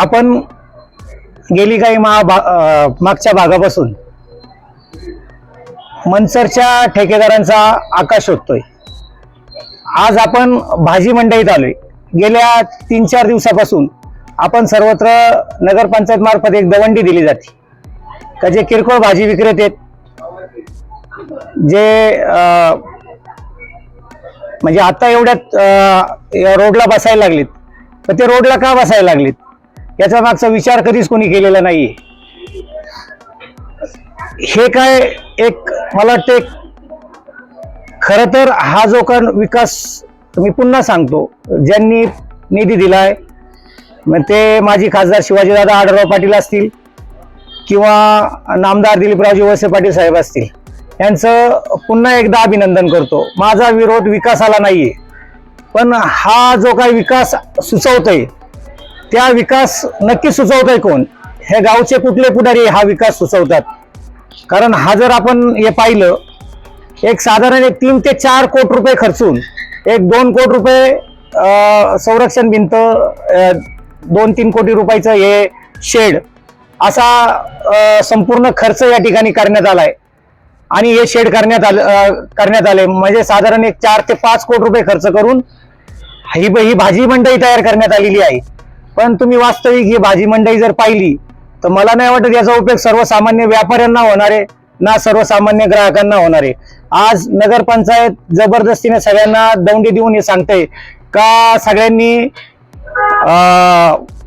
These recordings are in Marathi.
आपण गेली काही महा मागच्या भागापासून मनसरच्या ठेकेदारांचा आकाश शोधतोय. आज आपण भाजी मंडईत आलोय. गेल्या तीन चार दिवसापासून आपण सर्वत्र नगरपंचायत मार्फत एक दवंडी दिली जाते. का जे किरकोळ भाजी विक्रेते आहेत, जे म्हणजे आता एवढ्यात रोडला बसायला लागलीत. तर ते रोडला का बसायला लागलेत? याचा मागचा विचार कधीच कोणी केलेला नाही हे काय एक मला वाटते खर तर हा जो का विकास मी पुन्हा सांगतो ज्यांनी निधी दिलाय मग ते माजी खासदार शिवाजीदादा आढळराव पाटील असतील किंवा नामदार दिलीपरावजी वळसे पाटील साहेब असतील यांचं पुन्हा एकदा अभिनंदन करतो. माझा विरोध विकासाला नाहीये. पण हा जो काही विकास सुचवतोय त्या विकास नक्की सुचवतोय कोण? हे गावचे कुठले पुढारी हा विकास सुचवतात? कारण हा जर आपण हे पाहिलं एक साधारण एक तीन ते चार कोटी रुपये खर्चून एक दोन कोटी रुपये संरक्षण भिंत दोन तीन कोटी रुपयाचं हे शेड असा संपूर्ण खर्च या ठिकाणी करण्यात आलाय. आणि हे शेड करण्यात आलं करण्यात आले म्हणजे साधारण एक चार ते पाच कोटी रुपये खर्च करून ही ही भाजी मंडई तयार करण्यात आलेली आहे. पण तुम्ही वास्तविक ही भाजी मंडई जर पाहिली तर मला नाही वाटत याचा उपयोग सर्वसामान्य व्यापाऱ्यांना होणार आहे ना सर्वसामान्य ग्राहकांना होणार आहे. आज नगरपंचायत जबरदस्तीने सगळ्यांना दौंडी देऊन हे सांगते का सगळ्यांनी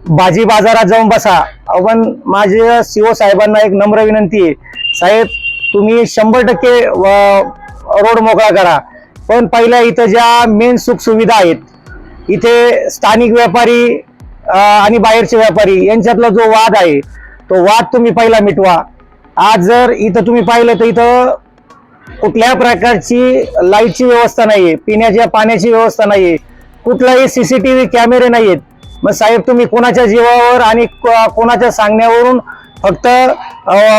भाजी बाजारात जाऊन बसा. पण माझ्या सीओ साहेबांना एक नम्र विनंती आहे. साहेब तुम्ही शंभर टक्के रोड मोकळा करा. पण पहिल्या इथं ज्या मेन सुख सुविधा आहेत इथे स्थानिक व्यापारी आणि बाहेरचे व्यापारी यांच्यातला जो वाद आहे तो वाद तुम्ही पहिला मिटवा. आज जर इथं तुम्ही पाहिलं तर इथं कुठल्या प्रकारची लाईटची व्यवस्था नाही आहे पिण्याच्या पाण्याची व्यवस्था नाही आहे कुठलाही सी सी टी व्ही कॅमेरे नाही आहेत मग साहेब तुम्ही कोणाच्या जीवावर आणि कोणाच्या सांगण्यावरून फक्त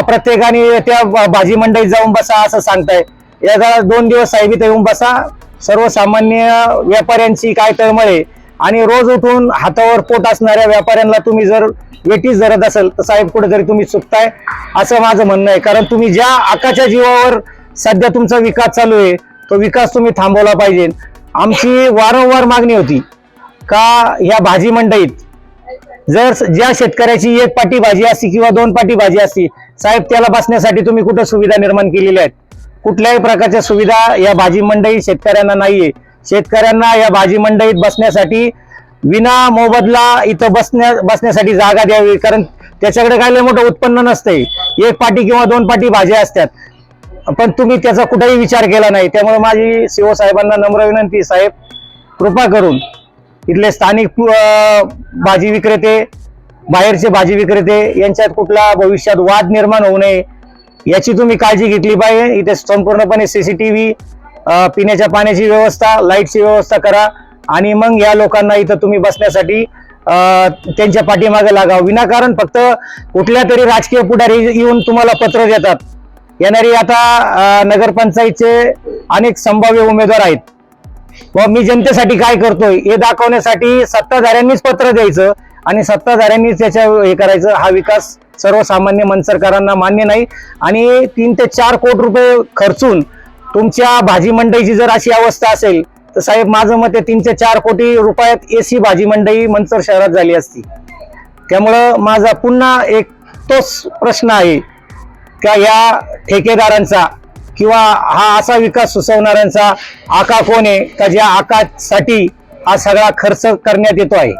प्रत्येकाने त्या भाजी मंडईत जाऊन बसा असं सांगताय. याचा दोन दिवस साहेब इथे येऊन बसा. सर्वसामान्य व्यापाऱ्यांची काय तळमळ आहे. आणि रोज उठून हातावर पोट असणाऱ्या व्यापाऱ्यांना तुम्ही जर वेटीच धरत असेल तर साहेब कुठेतरी तुम्ही चुकताय असं माझं म्हणणं आहे. कारण तुम्ही ज्या आकाच्या जीवावर सध्या तुमचा विकास चालू आहे तो विकास तुम्ही थांबवला पाहिजे. आमची वारंवार मागणी होती का या भाजी मंडईत जर ज्या शेतकऱ्याची एक पाटी भाजी असती किंवा दोन पाटी भाजी असती साहेब त्याला बसण्यासाठी तुम्ही कुठं सुविधा निर्माण केलेल्या आहेत? कुठल्याही प्रकारच्या सुविधा या भाजी मंडई शेतकऱ्यांना नाहीये. शेतकऱ्यांना या भाजी मंडईत बसण्यासाठी विना मोबदला इथं बसण्या बसण्यासाठी जागा द्यावी कारण त्याच्याकडे काय लय मोठं उत्पन्न नसतंय. एक पाटी किंवा दोन पाटी भाज्या असतात. पण तुम्ही त्याचा कुठेही विचार केला नाही. त्यामुळे माझी सीओ साहेबांना नम्र विनंती साहेब कृपा करून इथले स्थानिक भाजी विक्रेते बाहेरचे भाजी विक्रेते यांच्यात कुठला भविष्यात वाद निर्माण होऊ नये याची तुम्ही काळजी घेतली पाहिजे. इथे संपूर्णपणे सी सी टी व्ही पिण्याच्या पाण्याची व्यवस्था लाईटची व्यवस्था करा आणि मग या लोकांना इथं तुम्ही बसण्यासाठी त्यांच्या पाठीमागे लागा विनाकारण फक्त कुठल्या तरी राजकीय पुढारी येऊन तुम्हाला पत्र देतात. येणारी आता नगरपंचायतचे अनेक संभाव्य उमेदवार आहेत. व मी जनतेसाठी काय करतोय? हे दाखवण्यासाठी सत्ताधाऱ्यांनीच पत्र द्यायचं आणि सत्ताधाऱ्यांनीच त्याच्या हे करायचं. हा विकास सर्वसामान्य मनसरकारांना मान्य नाही. आणि तीन ते चार कोटी रुपये खर्चून तुमच्या भाजी मंडईची जर अशी अवस्था असेल तर साहेब माझं मत तीन ते चार कोटी रुपयात एसी भाजी मंडई मनसर शहरात झाली असती. त्यामुळं माझा पुन्हा एक तोच प्रश्न आहे. का या ठेकेदारांचा किंवा हा असा विकास सुचवणाऱ्यांचा आका कोण आहे का ज्या आकासाठी हा सगळा खर्च करण्यात येतो आहे?